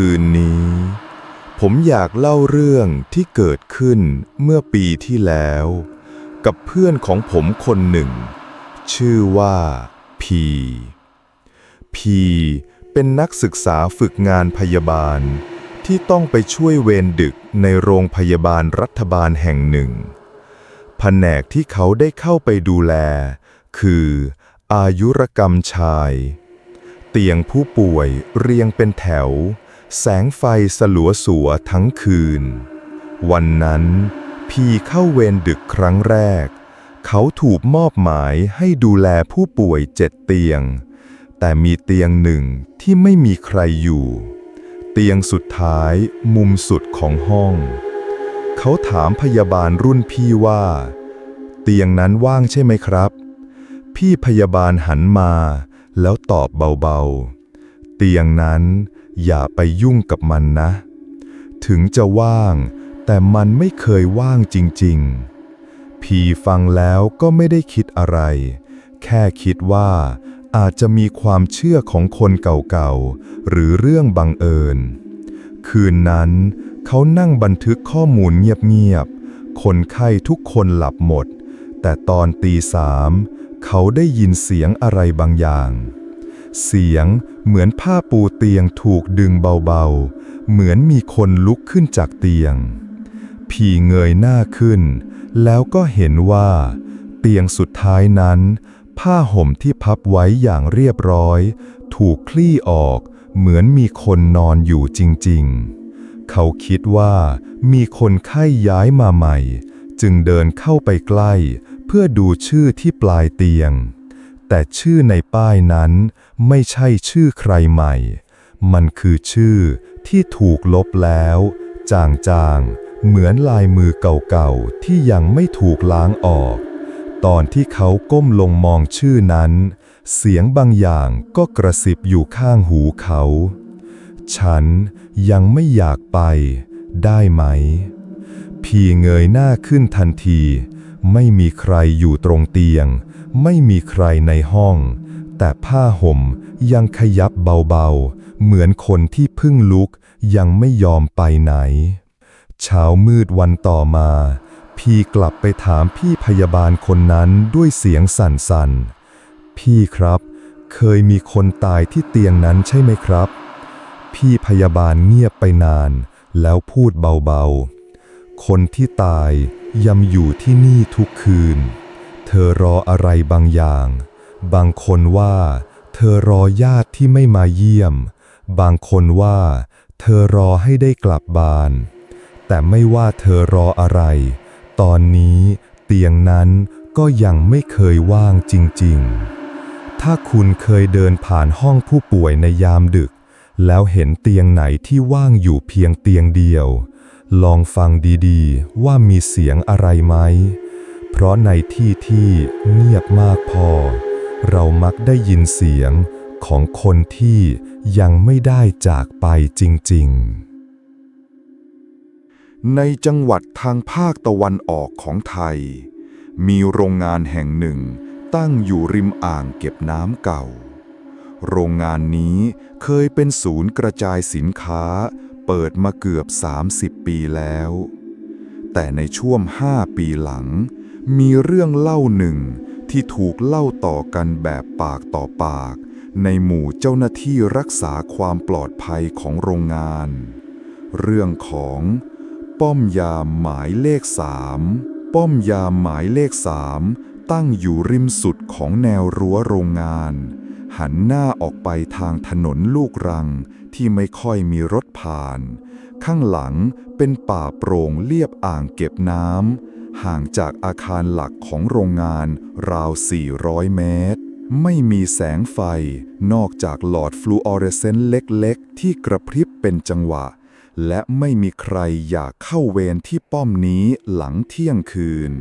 คืนนี้ ผมอยากเล่าเรื่องที่เกิดขึ้นเมื่อปีที่แล้ว กับเพื่อนของผมคนหนึ่ง ชื่อว่าพีพีเป็นนักศึกษาฝึกงานพยาบาล ที่ต้องไปช่วยเวรดึกในโรงพยาบาลรัฐบาลแห่งหนึ่ง แผนกที่เขาได้เข้าไปดูแล คือ อายุรกรรมชาย เตียงผู้ป่วยเรียงเป็นแถว แสงไฟสลัวสัวทั้งคืน วันนั้นพีเข้าเวรดึกครั้งแรก เขาถูกมอบหมายให้ดูแลผู้ป่วยเจ็ดเตียง แต่มีเตียงหนึ่งที่ไม่มีใครอยู่ เตียงสุดท้ายมุมสุดของห้อง เขาถามพยาบาลรุ่นพี่ว่า เตียงนั้นว่างใช่ไหมครับ พี่พยาบาลหันมาแล้วตอบเบาๆ เตียงนั้น อย่าไปยุ่งกับมันนะ ถึงจะว่าง แต่มันไม่เคยว่างจริงๆ พีฟังแล้วก็ไม่ได้คิดอะไร แค่คิดว่าอาจจะมีความเชื่อของคนเก่าๆ หรือเรื่องบังเอิญ คืนนั้น เขานั่งบันทึกข้อมูลเงียบๆ คนไข้ทุกคนหลับหมด แต่ตอนตีสาม เขาได้ยินเสียงอะไรบางอย่าง เสียงเหมือนผ้าปูเตียงถูกดึงเบาๆ เหมือนมีคนลุกขึ้นจากเตียงพีเงยหน้าขึ้น แล้วก็เห็นว่า เตียงสุดท้ายนั้น ผ้าห่มที่พับไว้อย่างเรียบร้อย ถูกคลี่ออก เหมือนมีคนนอนอยู่จริงๆ เขาคิดว่ามีคนไข้ย้ายมาใหม่ จึงเดินเข้าไปใกล้ เพื่อดูชื่อที่ปลายเตียง แต่ชื่อในป้ายนั้นไม่ใช่ชื่อใครใหม่ มันคือชื่อที่ถูกลบแล้ว จางๆ เหมือนลายมือเก่าๆ ที่ยังไม่ถูกล้างออก ตอนที่เขาก้มลงมองชื่อนั้น เสียงบางอย่างก็กระซิบอยู่ข้างหูเขา ฉันยังไม่อยากไป ได้ไหม พีเงยหน้าขึ้นทันที ไม่มีใครอยู่ตรงเตียง ไม่มีใครในห้อง แต่ผ้าห่มยังขยับเบาๆ เหมือนคนที่เพิ่งลุกยังไม่ยอมไปไหน เช้ามืดวันต่อมา พี่กลับไปถามพี่พยาบาลคนนั้นด้วยเสียงสั่นๆ พี่ครับ เคยมีคนตายที่เตียงนั้นใช่ไหมครับ พี่พยาบาลเงียบไปนาน แล้วพูดเบาๆ คนที่ตายยำอยู่ที่นี่ทุกคืน เธอรออะไรบางอย่าง บางคนว่า เธอรอญาติที่ไม่มาเยี่ยม บางคนว่า เธอรอให้ได้กลับบ้าน แต่ไม่ว่าเธอรออะไร ตอนนี้เตียงนั้นก็ยังไม่เคยว่างจริง ๆ ถ้าคุณเคยเดินผ่านห้องผู้ป่วยในยามดึก แล้วเห็นเตียงไหนที่ว่างอยู่เพียงเตียงเดียว ลองฟังดีๆ ว่ามีเสียงอะไรไหม เพราะในที่ที่เงียบมากพอ เรามักได้ยินเสียงของคนที่ยังไม่ได้จากไปจริง ๆ ในจังหวัดทางภาคตะวันออกของไทย มีโรงงานแห่งหนึ่งตั้งอยู่ริมอ่างเก็บน้ำเก่า โรงงานนี้เคยเป็นศูนย์กระจายสินค้า เปิดมาเกือบ 30 ปีแล้ว แต่ในช่วง 5 ปีหลัง มีเรื่องเล่าหนึ่งที่ถูกเล่าต่อกันแบบปากต่อปาก ในหมู่เจ้าหน้าที่รักษาความปลอดภัยของโรงงาน เรื่องของ ป้อมยามหมายเลขสามป้อมยามหมายเลขสามตั้งอยู่ริมสุดของแนวรั้วโรงงาน หันหน้าออกไปทางถนนลูกรังที่ไม่ค่อยมีรถผ่าน ข้างหลังเป็นป่าโปร่งเลียบอ่างเก็บน้ำ ห่างจากอาคารหลักของโรงงานราว 400 เมตร ไม่มีแสงไฟ นอกจากหลอดฟลูออเรสเซนต์เล็กๆ ที่กระพริบเป็นจังหวะ และไม่มีใครอยากเข้าเวรที่ป้อมนี้หลังเที่ยงคืน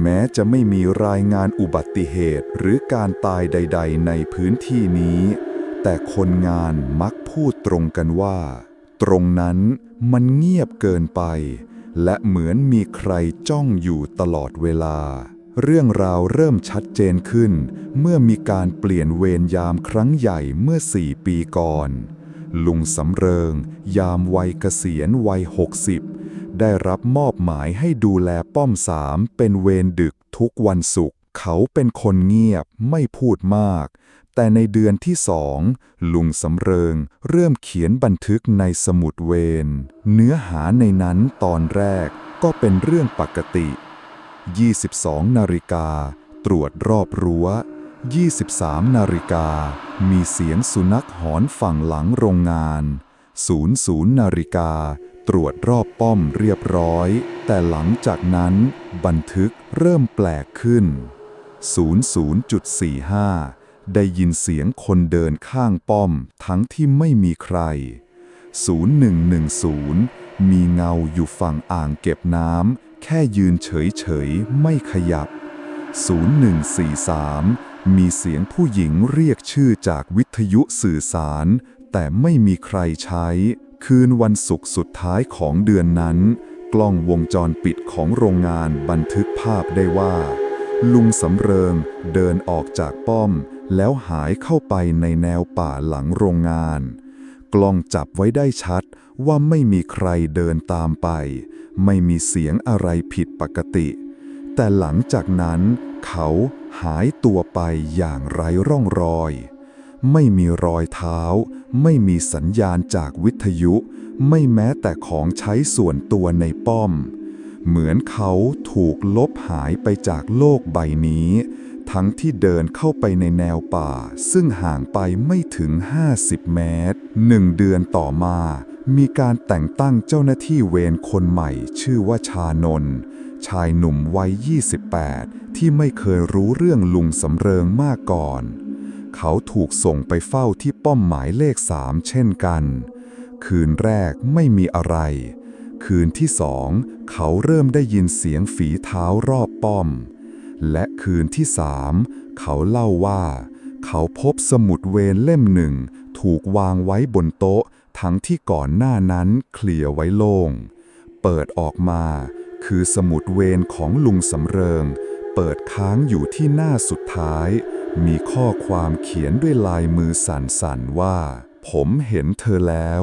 แม้จะไม่มีรายงานอุบัติเหตุหรือการตายใด ๆ ในพื้นที่นี้ แต่คนงานมักพูดตรงกันว่า ตรงนั้นมันเงียบเกินไป และเหมือนมีใครจ้องอยู่ตลอดเวลา เรื่องราวเริ่มชัดเจนขึ้น เมื่อมีการเปลี่ยนเวรยามครั้งใหญ่เมื่อสี่ปีก่อน ลุงสำเริง ยามวัยเกษียณวัย 60 ได้รับมอบหมายให้ดูแลป้อมสามเป็นเวรดึกทุกวันศุกร์เขาเป็นคนเงียบไม่พูดมาก แต่ในเดือนที่สองลุงสำเริงเริ่มเขียนบันทึกในสมุดเวรเนื้อหาในนั้นตอนแรกก็เป็นเรื่องปกติ 22 นาฬิกา ตรวจรอบรั้ว 23 นาฬิกา มีเสียงสุนัขหอนฝั่งหลังโรงงาน 00 นาฬิกา ตรวจรอบป้อมเรียบร้อย แต่หลังจากนั้นบันทึกเริ่มแปลกขึ้น 00.45 ได้ยินเสียงคนเดินข้างป้อมทั้งที่ไม่มีใคร 0110 มีเงาอยู่ฝั่งอ่างเก็บน้ำแค่ยืนเฉยๆ ไม่ขยับ 0143 มีเสียงผู้หญิงเรียกชื่อจากวิทยุสื่อสาร แต่ไม่มีใครใช้ คืนวันศุกร์สุดท้ายของเดือนนั้น กล้องวงจรปิดของโรงงานบันทึกภาพได้ว่า ลุงสำเริงเดินออกจากป้อม แล้วหายเข้าไปในแนวป่าหลังโรงงาน กล้องจับไว้ได้ชัดว่าไม่มีใครเดินตามไป ไม่มีเสียงอะไรผิดปกติ แต่หลังจากนั้น เขาหายตัวไปอย่างไร้ร่องรอย ไม่มีรอยเท้า ไม่มีสัญญาณจากวิทยุ ไม่แม้แต่ของใช้ส่วนตัวในป้อม เหมือนเขาถูกลบหายไปจากโลกใบนี้ ทั้งที่เดินเข้าไปในแนวป่า ซึ่งห่างไปไม่ถึง 50 เมตรหนึ่งเดือนต่อมา มีการแต่งตั้งเจ้าหน้าที่เวรคนใหม่ ชื่อว่าชานนชายหนุ่มวัย 28 ที่ไม่เคยรู้เรื่องลุงสำเริงมาก่อน เขาถูกส่งไปเฝ้าที่ป้อมหมายเลขสามเช่นกัน คืนแรกไม่มีอะไร คืนที่สอง เขาเริ่มได้ยินเสียงฝีเท้ารอบป้อม และคืนที่สามเขาเล่าว่า เขาพบสมุดเวรเล่มหนึ่ง ถูกวางไว้บนโต๊ะ ทั้งที่ก่อนหน้านั้นเคลียร์ไว้โล่ง เปิดออกมา คือสมุดเวรของลุงสำเริง เปิดค้างอยู่ที่หน้าสุดท้าย มีข้อความเขียนด้วยลายมือสั่นๆว่า ผมเห็นเธอแล้ว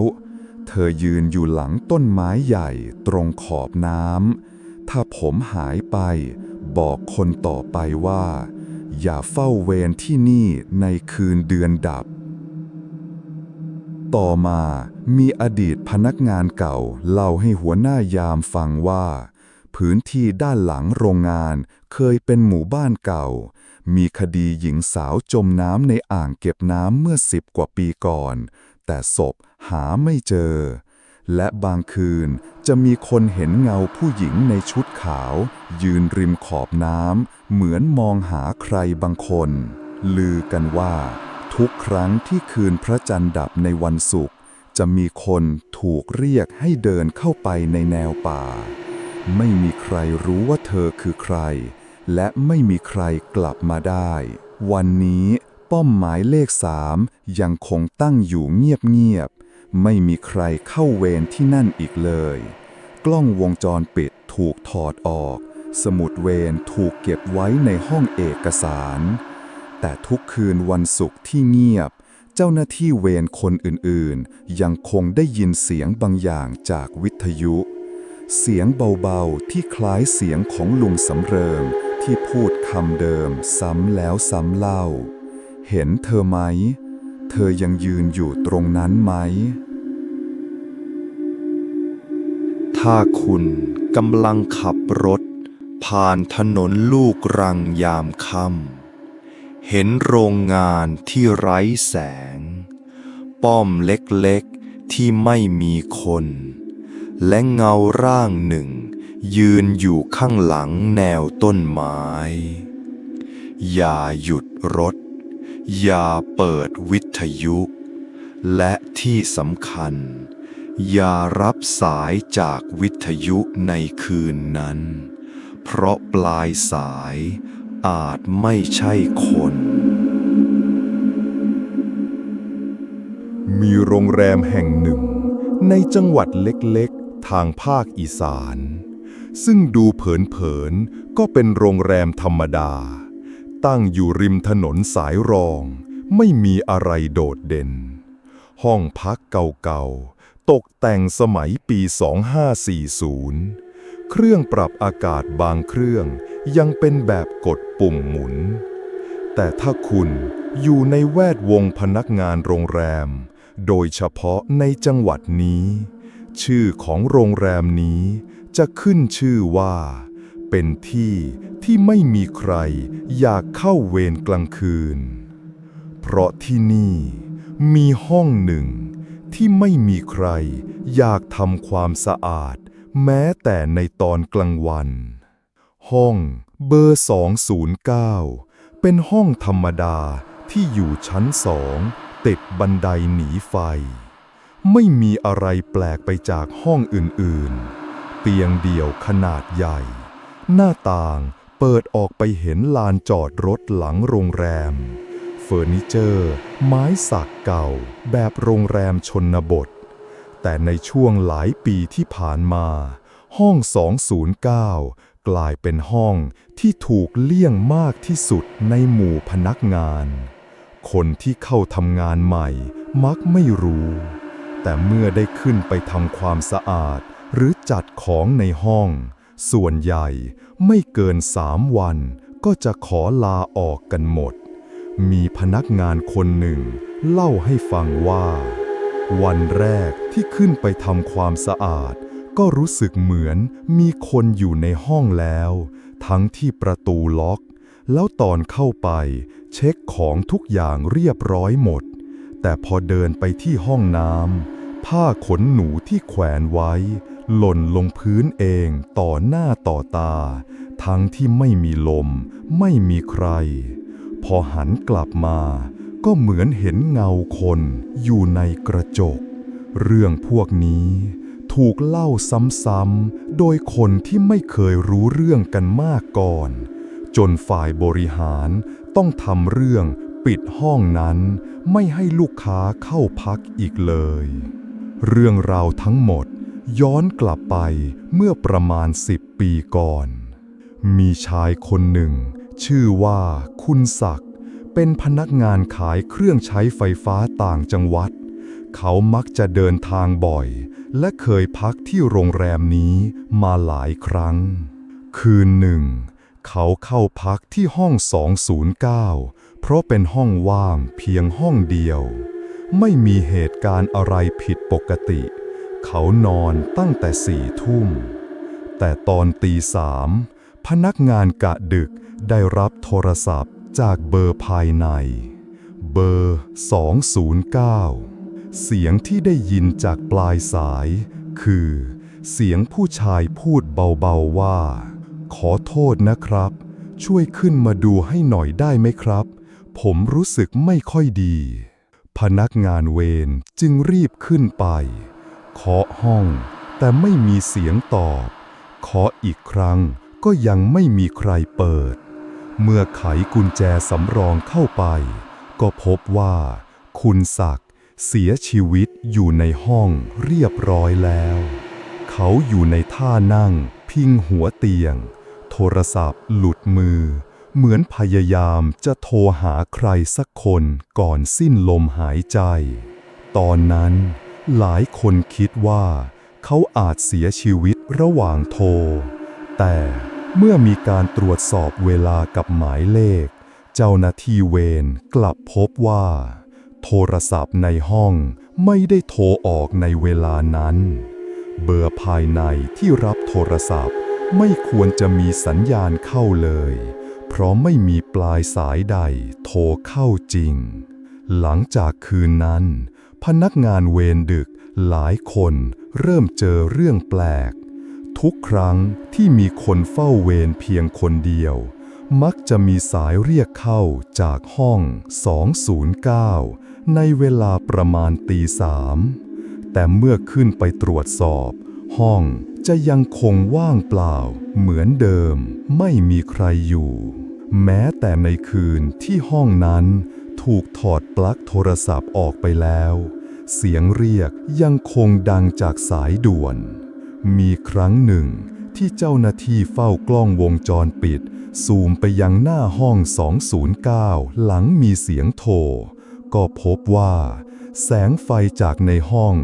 เธอยืนอยู่หลังต้นไม้ใหญ่ตรงขอบน้ำถ้าผมหายไป บอกคนต่อไปว่า อย่าเฝ้าเวรที่นี่ในคืนเดือนดับ ต่อมามีอดีตพนักงานเก่าเล่าให้หัวหน้ายามฟังว่า พื้นที่ด้านหลังโรงงานเคยเป็นหมู่บ้านเก่า มีคดีหญิงสาวจมน้ำในอ่างเก็บน้ำเมื่อสิบกว่าปีก่อน แต่ศพหาไม่เจอ และบางคืน จะมีคนเห็นเงาผู้หญิงในชุดขาว ยืนริมขอบน้ำเหมือนมองหาใครบางคน ลือกันว่า ทุกครั้งที่คืนพระจันทร์ดับในวันศุกร์จะมีคนถูกเรียกให้เดินเข้าไปในแนวป่า ไม่มีใครรู้ว่าเธอคือใคร และไม่มีใครกลับมาได้ วันนี้ป้อมหมายเลขสามยังคงตั้งอยู่เงียบๆ ไม่มีใครเข้าเวรที่นั่นอีกเลย กล้องวงจรปิดถูกถอดออก สมุดเวรถูกเก็บไว้ในห้องเอกสาร แต่ทุกคืนวันศุกร์ที่เงียบ เจ้าหน้าที่เวรคนอื่นๆ ยังคงได้ยินเสียงบางอย่างจากวิทยุ เสียงเบาๆที่คล้ายเสียงของลุงสำเริงที่พูดคำเดิมซ้ำแล้วซ้ำเล่า เห็นเธอไหม เธอยังยืนอยู่ตรงนั้นไหม ถ้าคุณกำลังขับรถ ผ่านถนนลูกรังยามค่ำเห็นโรงงานที่ไร้แสง ป้อมเล็กๆที่ไม่มีคน และเงาร่างหนึ่ง ยืนอยู่ข้างหลังแนวต้นไม้ อย่าหยุดรถ อย่าเปิดวิทยุ และที่สำคัญ อย่ารับสายจากวิทยุในคืนนั้น เพราะปลายสายอาจไม่ใช่คน มีโรงแรมแห่งหนึ่ง ในจังหวัดเล็กๆ ทางภาคอีสาน ซึ่งดูเผินๆ ก็เป็นโรงแรมธรรมดา ตั้งอยู่ริมถนนสายรอง ไม่มีอะไรโดดเด่น ห้องพักเก่าๆ ตกแต่งสมัยปี 2540 เครื่องปรับอากาศบางเครื่องยังเป็นแบบกดปุ่มหมุน แต่ถ้าคุณอยู่ในแวดวงพนักงานโรงแรม โดยเฉพาะในจังหวัดนี้ ชื่อของโรงแรมนี้จะขึ้นชื่อว่า เป็นที่ที่ไม่มีใครอยากเข้าเวรกลางคืน เพราะที่นี่มีห้องหนึ่งที่ไม่มีใครอยากทำความสะอาด แม้แต่ในตอนกลางวัน ห้องเบอร์ 209 เป็นห้องธรรมดาที่อยู่ชั้นสองติดบันไดหนีไฟ ไม่มีอะไรแปลกไปจากห้องอื่นๆ เตียงเดี่ยวขนาดใหญ่ หน้าต่างเปิดออกไปเห็นลานจอดรถหลังโรงแรม เฟอร์นิเจอร์ ไม้สักเก่า แบบโรงแรมชนบท แต่ในช่วงหลายปีที่ผ่านมา ห้อง 209 กลายเป็นห้องที่ถูกเลี่ยงมากที่สุดในหมู่พนักงาน คนที่เข้าทำงานใหม่มักไม่รู้ แต่เมื่อได้ขึ้นไปทำความสะอาด หรือจัดของในห้อง ส่วนใหญ่ไม่เกินสามวันก็จะขอลาออกกันหมด มีพนักงานคนหนึ่ง เล่าให้ฟังว่า วันแรกที่ขึ้นไปทำความสะอาด ก็รู้สึกเหมือนมีคนอยู่ในห้องแล้ว ทั้งที่ประตูล็อก แล้วตอนเข้าไป เช็คของทุกอย่างเรียบร้อยหมด แต่พอเดินไปที่ห้องน้ำผ้าขนหนูที่แขวนไว้ หล่นลงพื้นเองต่อหน้าต่อตา ทั้งที่ไม่มีลม ไม่มีใคร พอหันกลับมา ก็เหมือนเห็นเงาคนอยู่ในกระจก เรื่องพวกนี้ถูกเล่าซ้ำๆ โดยคนที่ไม่เคยรู้เรื่องกันมากก่อน จนฝ่ายบริหารต้องทำเรื่องปิดห้องนั้น ไม่ให้ลูกค้าเข้าพักอีกเลย เรื่องราวทั้งหมด ย้อนกลับไปเมื่อประมาณสิบปีก่อน มีชายคนหนึ่ง ชื่อว่าคุณศักดิ์เป็นพนักงานขายเครื่องใช้ไฟฟ้าต่างจังหวัด เขามักจะเดินทางบ่อย และเคยพักที่โรงแรมนี้มาหลายครั้ง คืนหนึ่ง เขาเข้าพักที่ห้อง 209 เพราะเป็นห้องว่างเพียงห้องเดียว ไม่มีเหตุการณ์อะไรผิดปกติเขานอนตั้งแต่สี่ทุ่ม แต่ตอนตีสามพนักงานกะดึกได้รับโทรศัพท์จากเบอร์ภายใน เบอร์ 209 เสียงที่ได้ยินจากปลายสาย คือ เสียงผู้ชายพูดเบาๆว่า ขอโทษนะครับ ช่วยขึ้นมาดูให้หน่อยได้ไหมครับ ผมรู้สึกไม่ค่อยดี พนักงานเวรจึงรีบขึ้นไป เคาะห้อง แต่ไม่มีเสียงตอบเคาะอีกครั้งก็ยังไม่มีใครเปิด เมื่อไขกุญแจสำรองเข้าไป ก็พบว่า คุณศักดิ์เสียชีวิตอยู่ในห้องเรียบร้อยแล้ว เขาอยู่ในท่านั่ง พิงหัวเตียง โทรศัพท์หลุดมือ เหมือนพยายามจะโทรหาใครสักคนก่อนสิ้นลมหายใจ ตอนนั้น หลายคนคิดว่า เขาอาจเสียชีวิตระหว่างโทร แต่เมื่อมีการตรวจสอบเวลากับหมายเลข เจ้าหน้าที่เวรกลับพบว่า โทรศัพท์ในห้องไม่ได้โทรออกในเวลานั้น เบอร์ภายในที่รับโทรศัพท์ไม่ควรจะมีสัญญาณเข้าเลย เพราะไม่มีปลายสายใดโทรเข้าจริง หลังจากคืนนั้น พนักงานเวรดึกหลายคนเริ่มเจอเรื่องแปลก ทุกครั้งที่มีคนเฝ้าเวรเพียงคนเดียว มักจะมีสายเรียกเข้าจากห้อง 209 ในเวลาประมาณตีสามแต่เมื่อขึ้นไปตรวจสอบ ห้องจะยังคงว่างเปล่า เหมือนเดิมไม่มีใครอยู่ แม้แต่ในคืนที่ห้องนั้นถูกถอดปลั๊กโทรศัพท์ออกไปแล้ว เสียงเรียกยังคงดังจากสายด่วน มีครั้งหนึ่งที่เจ้าหน้าที่เฝ้ากล้องวงจรปิดซูมไปยังหน้าห้อง 209 หลังมีเสียงโทร ก็พบว่า แสงไฟจากในห้อง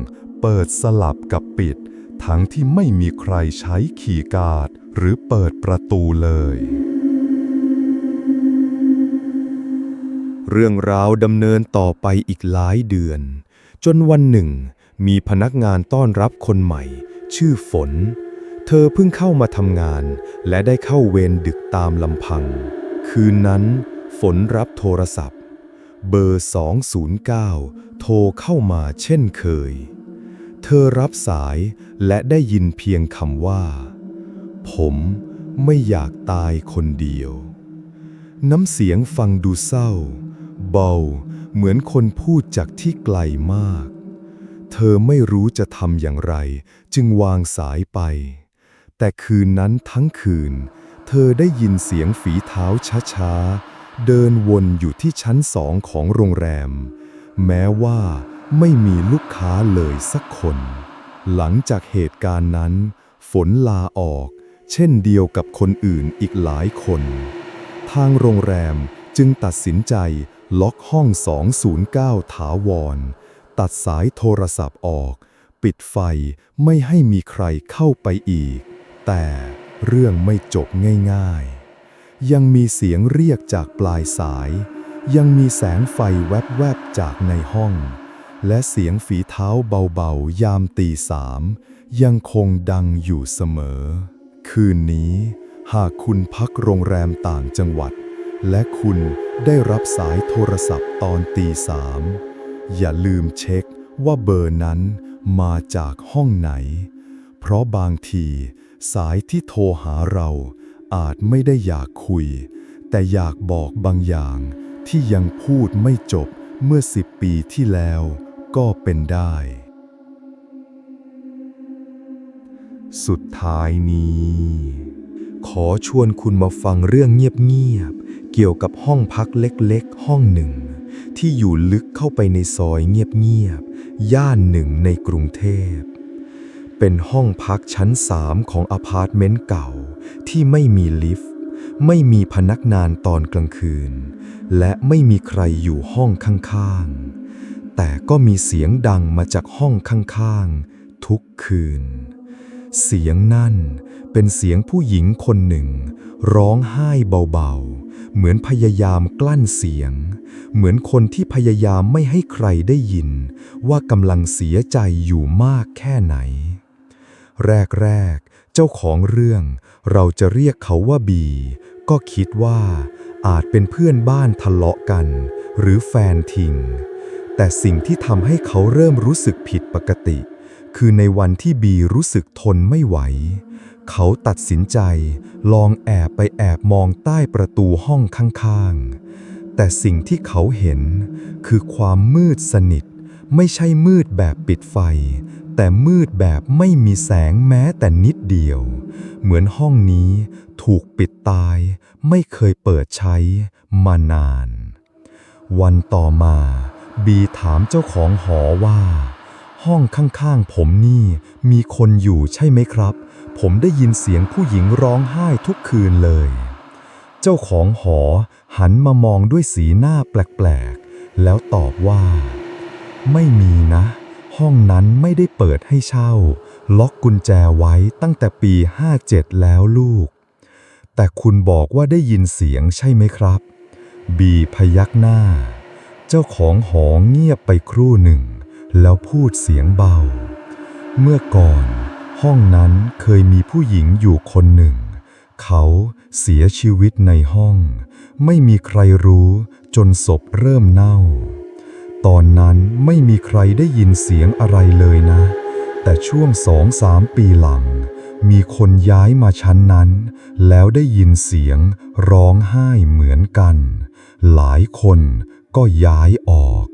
เปิดสลับกับปิด ทั้งที่ไม่มีใครใช้ขีย์การ์ดหรือเปิดประตูเลย เรื่องราวดำเนินต่อไปอีกหลายเดือน จนวันหนึ่ง มีพนักงานต้อนรับคนใหม่ ชื่อฝน เธอเพิ่งเข้ามาทำงาน และได้เข้าเวรดึกตามลำพัง คืนนั้น ฝนรับโทรศัพท์ เบอร์ 209 โทรเข้ามาเช่นเคย เธอรับสายและได้ยินเพียงคำว่า ผมไม่อยากตายคนเดียว น้ำเสียงฟังดูเศร้า เบาเหมือนคนพูดจากที่ไกลมาก เธอไม่รู้จะทำอย่างไร จึงวางสายไป แต่คืนนั้นทั้งคืน เธอได้ยินเสียงฝีเท้าช้าๆ เดินวนอยู่ที่ชั้นสองของโรงแรม แม้ว่าไม่มีลูกค้าเลยสักคน หลังจากเหตุการณ์นั้น ฝนลาออก เช่นเดียวกับคนอื่นอีกหลายคน ทางโรงแรมจึงตัดสินใจ ล็อกห้อง 209 ถาวร ตัดสายโทรศัพท์ออก ปิดไฟไม่ให้มีใครเข้าไปอีก แต่เรื่องไม่จบง่ายๆ ยังมีเสียงเรียกจากปลายสาย ยังมีแสงไฟแวบๆจากในห้อง และเสียงฝีเท้าเบาๆ ยามตีสามยังคงดังอยู่เสมอ คืนนี้ หากคุณพักโรงแรมต่างจังหวัด และคุณได้รับสายโทรศัพท์ตอนตีสามอย่าลืมเช็คว่าเบอร์นั้นมาจากห้องไหน เพราะบางที สายที่โทรหาเราอาจไม่ได้อยากคุย แต่อยากบอกบางอย่างที่ยังพูดไม่จบเมื่อสิบปีที่แล้วก็เป็นได้ สุดท้ายนี้ ขอชวนคุณมาฟังเรื่องเงียบ เกี่ยวกับห้องพักเล็กๆ ห้องหนึ่ง ที่อยู่ลึกเข้าไปในซอยเงียบๆ ย่านหนึ่งในกรุงเทพ เป็นห้องพักชั้นสามของอพาร์ตเมนต์เก่าที่ไม่มีลิฟต์ ไม่มีพนักงานตอนกลางคืน และไม่มีใครอยู่ห้องข้างๆ แต่ก็มีเสียงดังมาจากห้องข้างๆ ทุกคืน เสียงนั่น เป็นเสียงผู้หญิงคนหนึ่ง ร้องไห้เบาๆ เหมือนพยายามกลั้นเสียง เหมือนคนที่พยายามไม่ให้ใครได้ยิน ว่ากำลังเสียใจอยู่มากแค่ไหน แรกๆ เจ้าของเรื่องเราจะเรียกเขาว่าบี ก็คิดว่าอาจเป็นเพื่อนบ้านทะเลาะกัน หรือแฟนทิ้งแต่สิ่งที่ทำให้เขาเริ่มรู้สึกผิดปกติ คือในวันที่บีรู้สึกทนไม่ไหว เขาตัดสินใจลองแอบไปแอบมองใต้ประตูห้องข้างๆ แต่สิ่งที่เขาเห็นคือความมืดสนิท ไม่ใช่มืดแบบปิดไฟ แต่มืดแบบไม่มีแสงแม้แต่นิดเดียว เหมือนห้องนี้ถูกปิดตาย ไม่เคยเปิดใช้มานาน วันต่อมา บีถามเจ้าของหอว่า ห้องข้างๆผมนี่มีคนอยู่ใช่ไหมครับ ผมได้ยินเสียงผู้หญิงร้องไห้ทุกคืนเลย เจ้าของหอหันมามองด้วยสีหน้าแปลกๆ แล้วตอบว่า ไม่มีนะ ห้องนั้นไม่ได้เปิดให้เช่า ล็อกกุญแจไว้ตั้งแต่ปี 57 แล้วลูก แต่คุณบอกว่าได้ยินเสียงใช่ไหมครับ บีพยักหน้า เจ้าของหอเงียบไปครู่หนึ่ง แล้วพูดเสียงเบา เมื่อก่อน ห้องนั้นเคยมีผู้หญิงอยู่คนหนึ่ง เขาเสียชีวิตในห้อง ไม่มีใครรู้จนศพเริ่มเน่า ตอนนั้นไม่มีใครได้ยินเสียงอะไรเลยนะ แต่ช่วงสองสามปีหลัง มีคนย้ายมาชั้นนั้น แล้วได้ยินเสียงร้องไห้เหมือนกัน หลายคนก็ย้ายออก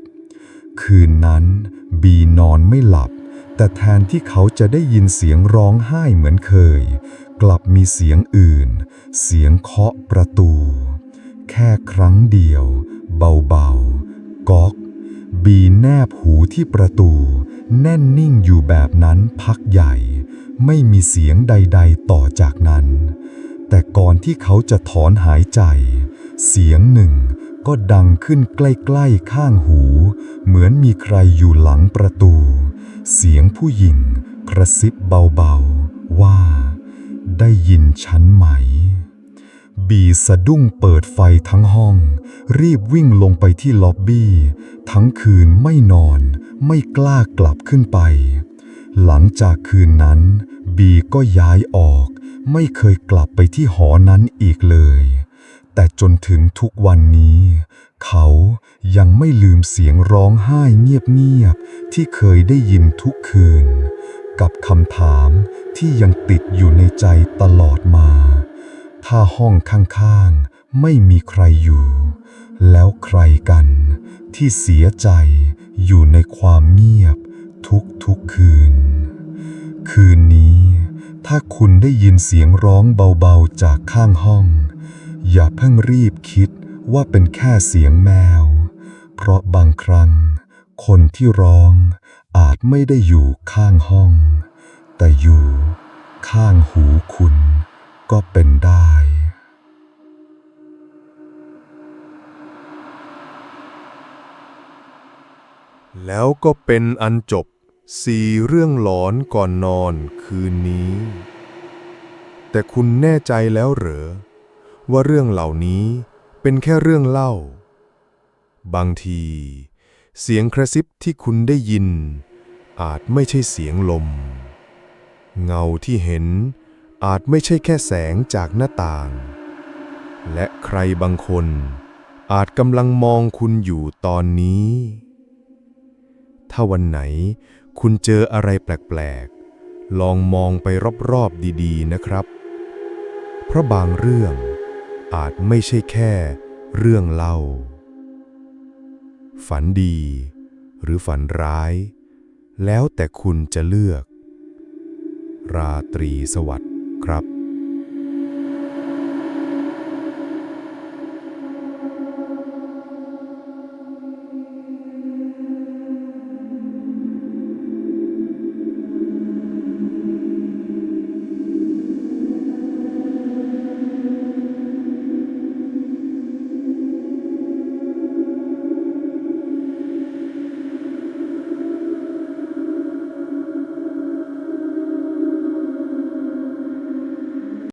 คืนนั้นบีนอนไม่หลับ แต่แทนที่เขาจะได้ยินเสียงร้องไห้เหมือนเคย กลับมีเสียงอื่น เสียงเคาะประตู แค่ครั้งเดียว เบาๆก๊อก บีแนบหูที่ประตู แน่นนิ่งอยู่แบบนั้นพักใหญ่ ไม่มีเสียงใดๆต่อจากนั้น แต่ก่อนที่เขาจะถอนหายใจ เสียงหนึ่งก็ดังขึ้นใกล้ๆข้างหู เหมือนมีใครอยู่หลังประตู เสียงผู้หญิงกระซิบเบาๆว่า ได้ยินฉันไหม บีสะดุ้งเปิดไฟทั้งห้อง รีบวิ่งลงไปที่ล็อบบี้ ทั้งคืนไม่นอนไม่กล้ากลับขึ้นไป หลังจากคืนนั้น บีก็ย้ายออก ไม่เคยกลับไปที่หอนั้นอีกเลย แต่จนถึงทุกวันนี้ เขายังไม่ลืมเสียงร้องไห้เงียบๆที่เคยได้ยินทุกคืน กับคำถามที่ยังติดอยู่ในใจตลอดมา ถ้าห้องข้างๆไม่มีใครอยู่ แล้วใครกันที่เสียใจอยู่ในความเงียบทุกๆคืน คืนนี้ ถ้าคุณได้ยินเสียงร้องเบาๆจากข้างห้อง อย่าเพิ่งรีบคิด ว่าเป็นแค่เสียงแมว เพราะบางครั้ง คนที่ร้องอาจไม่ได้อยู่ข้างห้อง แต่อยู่ข้างหูคุณก็เป็นได้แล้วก็เป็นอันจบสี่เรื่องหลอนก่อนนอนคืนนี้ แต่คุณแน่ใจแล้วเหรอ ว่าเรื่องเหล่านี้ เป็นแค่เรื่องเล่า บางที เสียงกระซิบที่คุณได้ยิน อาจไม่ใช่เสียงลม เงาที่เห็นอาจไม่ใช่แค่แสงจากหน้าต่าง และใครบางคน อาจกำลังมองคุณอยู่ตอนนี้ ถ้าวันไหนคุณเจออะไรแปลกๆ ลองมองไปรอบๆดีๆนะครับ เพราะบางเรื่อง อาจไม่ใช่แค่เรื่องเล่า ฝันดี หรือฝันร้าย แล้วแต่คุณจะเลือก ราตรีสวัสดิ์ครับ